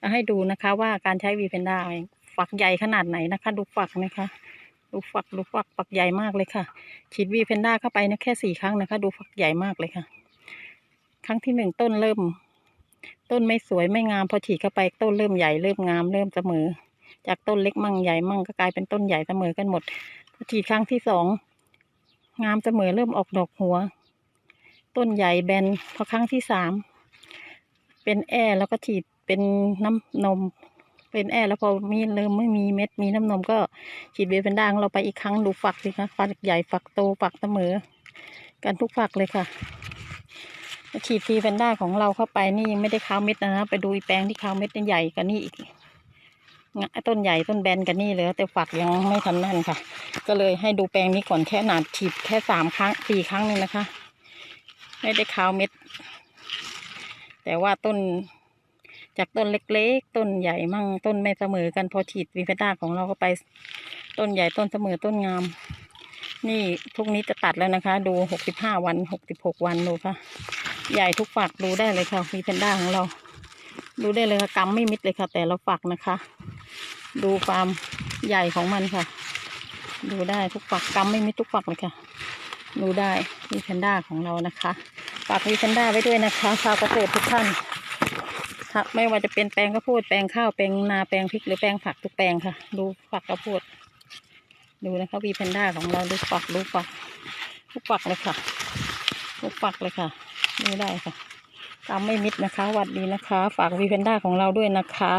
จะให้ดูนะคะ ว่าการใช้วีเพนด้าฝักใหญ่ขนาดไหนนะคะ ดูฝักนะคะ ดูฝักดูฝักฝักใหญ่มากเลยค่ะ ฉีดวีเพนด้าเข้าไปนะแค่สี่ครั้งนะคะ ดูฝักใหญ่มากเลยค่ะ ครั้งที่หนึ่งต้นเริ่ม ต้นไม่สวยไม่งามพอฉีดเข้าไปต้นเริ่มใหญ่เริ่มงามเริ่มเสมอ จากต้นเล็กมั่งใหญ่มั่งก็กลายเป็นต้นใหญ่เสมอกันหมดพอฉีดครั้งที่สองงามเสมอเริ่มออกดอกหัว ต้นใหญ่แบนพอครั้งที่สามเป็นแอร์แล้วก็ฉีด เป็นน้ำนม เป็นแอร์แล้วพอมีเริ่มไม่มีเม็ดมีน้ำนมก็ฉีดเบเป็นด่างเราไปอีกครั้งดูฝักสิคะฝักใหญ่ฝักโตฝักเสมอ กันทุกฝักเลยค่ะฉีดฟรีแพนด้าของเราเข้าไปนี่ยังไม่ได้ข้าวเม็ดนะไปดูอีแปลงที่ข้าวเม็ดนใหญ่กว่านี่อีกงะต้นใหญ่ต้นแบนกันนี่เลยแต่ฝักยังไม่ทันนั่นค่ะ ก็เลยให้ดูแปลงนี้ก่อนแค่หนาดฉีดแค่สามครั้งสี่ครั้งนึงนะคะ ไม่ได้ข้าวเม็ด แต่ว่าต้น จากต้นเล็กๆ ต้นใหญ่มั่งต้นไม่เสมอกันพอฉีดวีเพด้าของเราเข้าไป ต้นใหญ่ต้นเสมอต้นงาม นี่พวกนี้จะตัดแล้วนะคะ ดูหกสิบห้าวันหกสิบหกวันดูค่ะ ใหญ่ทุกฝักดูได้เลยค่ะวีเพนด้าของเรา ดูได้เลยค่ะกำไม่มิดเลยค่ะ แต่ละฝักนะคะ ดูความใหญ่ของมันค่ะ ดูได้ทุกฝักกำไม่มิดทุกฝักเลยค่ะ ดูได้วีเพนด้าของเรานะคะ ฝากวีเพนด้าไว้ด้วยนะคะชาวเกษตรทุกท่าน ค่ะไม่ว่าจะเป็นแปลงข้าวโพดแปลงข้าวแปลงนาแปลงพริกหรือแปลงผักทุกแปลงค่ะ ดูฝักข้าวโพด ดูนะคะวีเพนด้าของเราดูฝักดูฝักทุกฝักเลยค่ะทุกฝักเลยค่ะดูได้ค่ะตามไม่มิดนะคะหวัดดีนะคะ ฝากวีเพนด้าของเราด้วยนะคะ